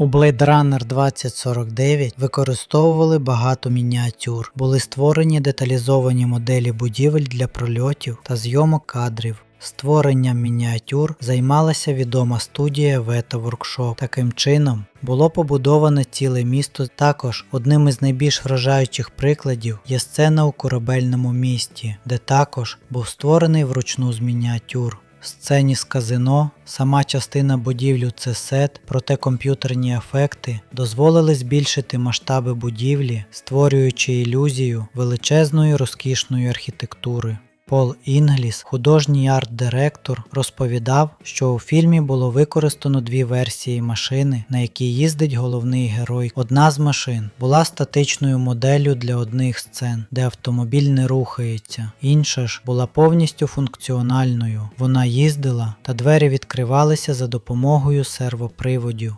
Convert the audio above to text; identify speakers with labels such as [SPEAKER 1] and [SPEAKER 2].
[SPEAKER 1] У Blade Runner 2049 використовували багато мініатюр, були створені деталізовані моделі будівель для прольотів та зйомок кадрів. Створенням мініатюр займалася відома студія Veta Workshop. Таким чином було побудоване ціле місто. Також одним із найбільш вражаючих прикладів є сцена у корабельному місті, де також був створений вручну з мініатюр. В сцені з казино сама частина будівлю це сет, проте комп'ютерні ефекти дозволили збільшити масштаби будівлі, створюючи ілюзію величезної розкішної архітектури. Пол Інгліс, художній арт-директор, розповідав, що у фільмі було використано дві версії машини, на якій їздить головний герой. Одна з машин була статичною моделлю для одних сцен, де автомобіль не рухається, інша ж була повністю функціональною. Вона їздила та двері відкривалися за допомогою сервоприводів.